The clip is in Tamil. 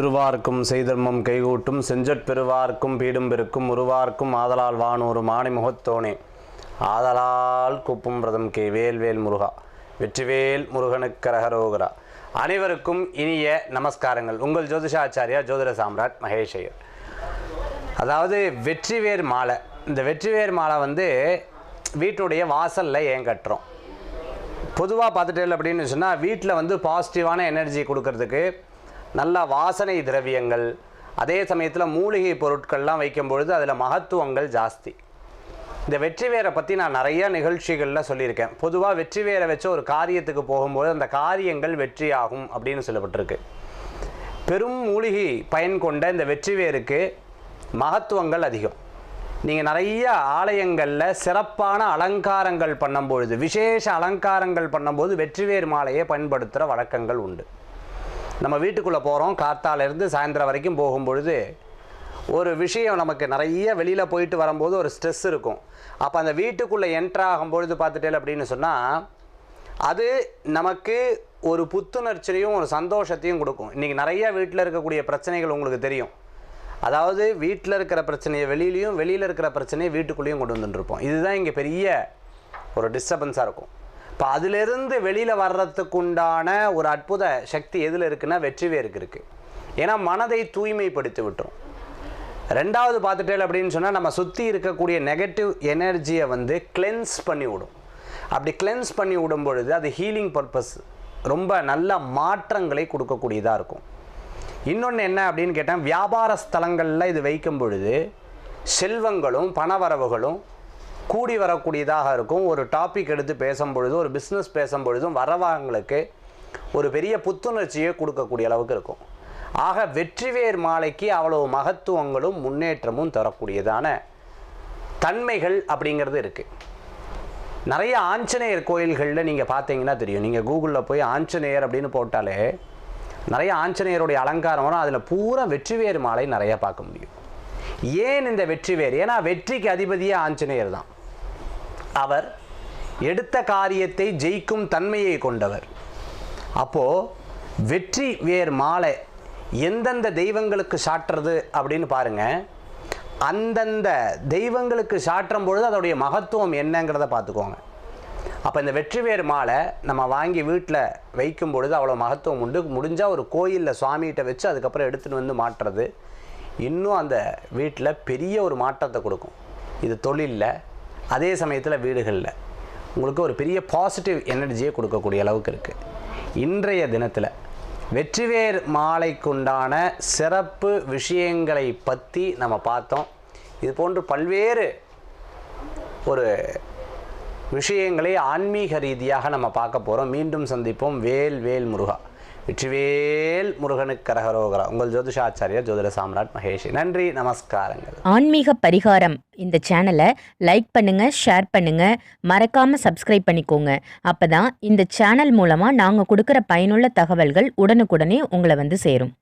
திருவார்க்கும் செய்தர்மம் கைகூட்டும் செஞ்சற் பெருவார்க்கும் பீடும் பெருக்கும் உருவார்க்கும் ஆதலால் வானூறு மாணி முகத்தோனே. ஆதலால் குப்பும் பிரதம் கே வேல்வேல் முருகா. வெற்றிவேல் முருகனுக்கரகரோகரா அனைவருக்கும் இனிய நமஸ்காரங்கள். உங்கள் ஜோதிஷாச்சாரியா ஜோதிட சாம்ராட் மகேஷ் ஐயர் அதாவது வெற்றிவேர் மாலை. இந்த வெற்றிவேர் மாலை வந்து வீட்டுடைய வாசலில் ஏன் கட்டுறோம்? பொதுவாக பார்த்துட்டேன் அப்படின்னு சொன்னால் வீட்டில் வந்து பாசிட்டிவான எனர்ஜி கொடுக்கறதுக்கு நல்ல வாசனை திரவியங்கள். அதே சமயத்தில் மூலிகை பொருட்கள்லாம் வைக்கும் பொழுது அதில் மகத்துவங்கள் ஜாஸ்தி. இந்த வெற்றி வேரை பற்றி நான் நிறைய நிகழ்ச்சிகளில் சொல்லியிருக்கேன். பொதுவாக வெற்றி வேரை வச்சு ஒரு காரியத்துக்கு போகும்போது அந்த காரியங்கள் வெற்றியாகும் அப்படின்னு சொல்லப்பட்டிருக்கு. பெரும் மூலிகை பயன் கொண்ட இந்த வெற்றி வேருக்கு மகத்துவங்கள் அதிகம். நீங்கள் நிறைய ஆலயங்களில் சிறப்பான அலங்காரங்கள் பண்ணும்பொழுது விசேஷ அலங்காரங்கள் பண்ணும்போது வெற்றிவேர் மாலையை பயன்படுத்துகிற வழக்கங்கள் உண்டு. நம்ம வீட்டுக்குள்ளே போகிறோம் காத்தாலேருந்து சாயந்தரம் வரைக்கும் போகும்பொழுது ஒரு விஷயம் நமக்கு நிறைய வெளியில் போயிட்டு வரும்போது ஒரு ஸ்ட்ரெஸ் இருக்கும். அப்போ அந்த வீட்டுக்குள்ளே என்ட்ராகும் பொழுது பார்த்துட்டேன் அப்படின்னு சொன்னால் அது நமக்கு ஒரு புத்துணர்ச்சியையும் ஒரு சந்தோஷத்தையும் கொடுக்கும். இன்றைக்கி நிறைய வீட்டில் இருக்கக்கூடிய பிரச்சனைகள் உங்களுக்கு தெரியும். அதாவது வீட்டில் இருக்கிற பிரச்சனையை வெளியிலையும் வெளியில் இருக்கிற பிரச்சனையை வீட்டுக்குள்ளேயும் கொண்டு வந்துட்டுருப்போம் இதுதான் இங்கே பெரிய ஒரு டிஸ்டர்பன்ஸாக இருக்கும். இப்போ அதிலிருந்து வெளியில் வர்றதுக்கு உண்டான ஒரு அற்புத சக்தி எதில் இருக்குன்னா வெற்றிவேருக்கு இருக்குது ஏன்னா மனதை தூய்மைப்படுத்தி விட்டுரும் ரெண்டாவது பார்த்துட்டேல் அப்படின்னு சொன்னால் நம்ம சுற்றி இருக்கக்கூடிய நெகட்டிவ் எனர்ஜியை வந்து கிளென்ஸ் பண்ணி விடும். அப்படி கிளென்ஸ் பண்ணி விடும் பொழுது அது ஹீலிங் பர்பஸ் ரொம்ப நல்ல மாற்றங்களை கொடுக்கக்கூடியதாக இருக்கும். இன்னொன்று என்ன அப்படின்னு கேட்டால் வியாபார ஸ்தலங்களில் இது வைக்கும் பொழுது செல்வங்களும் பணவரவுகளும் கூடி வரக்கூடியதாக இருக்கும். ஒரு டாபிக் எடுத்து பேசும் பொழுது ஒரு பிஸ்னஸ் பேசும் பொழுதும் வரவங்களுக்கு ஒரு பெரிய புத்துணர்ச்சியை கொடுக்கக்கூடிய அளவுக்கு இருக்கும். ஆக வெற்றிவேர் மாலைக்கு அவ்வளவு மகத்துவங்களும் முன்னேற்றமும் தரக்கூடியதான தன்மைகள் அப்படிங்கிறது இருக்குது நிறைய ஆஞ்சநேயர் கோயில்களில் நீங்கள் பார்த்தீங்கன்னா தெரியும். நீங்கள் கூகுளில் போய் ஆஞ்சநேயர் அப்படின்னு போட்டாலே நிறைய ஆஞ்சநேயருடைய அலங்காரம் வரும். அதில் பூரா வெற்றிவேர் மாலை நிறையா பார்க்க முடியும். ஏன் இந்த வெற்றிவேர்? ஏன்னா வெற்றிக்கு அதிபதியே ஆஞ்சநேயர் தான். அவர் எடுத்த காரியத்தை ஜெயிக்கும் தன்மையை கொண்டவர். அப்போது வெற்றி வேர் மாலை எந்தெந்த தெய்வங்களுக்கு சாட்டுறது அப்படின்னு பாருங்க. அந்தந்த தெய்வங்களுக்கு சாற்றும் பொழுது அதோடைய மகத்துவம் என்னங்கிறத பார்த்துக்கோங்க. அப்போ இந்த வெற்றிவேர் மாலை நம்ம வாங்கி வீட்டில் வைக்கும் பொழுது அவ்வளோ மகத்துவம் உண்டு. முடிஞ்சால் ஒரு கோயிலில் சுவாமிகிட்ட வச்சு அதுக்கப்புறம் எடுத்துகிட்டு வந்து மாட்டுறது. இன்னும் அந்த வீட்டில் பெரிய ஒரு மாற்றத்தை கொடுக்கும். இது தொழிலில் அதே சமயத்தில் வீடுகளில் உங்களுக்கு ஒரு பெரிய பாசிட்டிவ் எனர்ஜியை கொடுக்கக்கூடிய அளவுக்கு இருக்குது இன்றைய தினத்தில் வெற்றிவேர் மாலைக்குண்டான சிறப்பு விஷயங்களை பற்றி நம்ம பார்த்தோம். இது போன்று பல்வேறு ஒரு விஷயங்களை ஆன்மீக ரீதியாக நம்ம பார்க்க போகிறோம் மீண்டும் சந்திப்போம். வேல் வேல் முருகா வெற்றிவேல் முருகனுக்கு கரகரோகரா. உங்கள் ஜோதிஷாச்சாரியா ஜோதிட சாம்ராட் மகேஷ். நன்றி நமஸ்காரங்கள். ஆன்மீக பரிகாரம் இந்த சேனலை லைக் பண்ணுங்க ஷேர் பண்ணுங்க மறக்காம சப்ஸ்கிரைப் பண்ணிக்கோங்க. அப்பதான் இந்த சேனல் மூலமா நாங்க கொடுக்குற பயனுள்ள தகவல்கள் உடனுக்குடனே உங்களை வந்து சேரும்.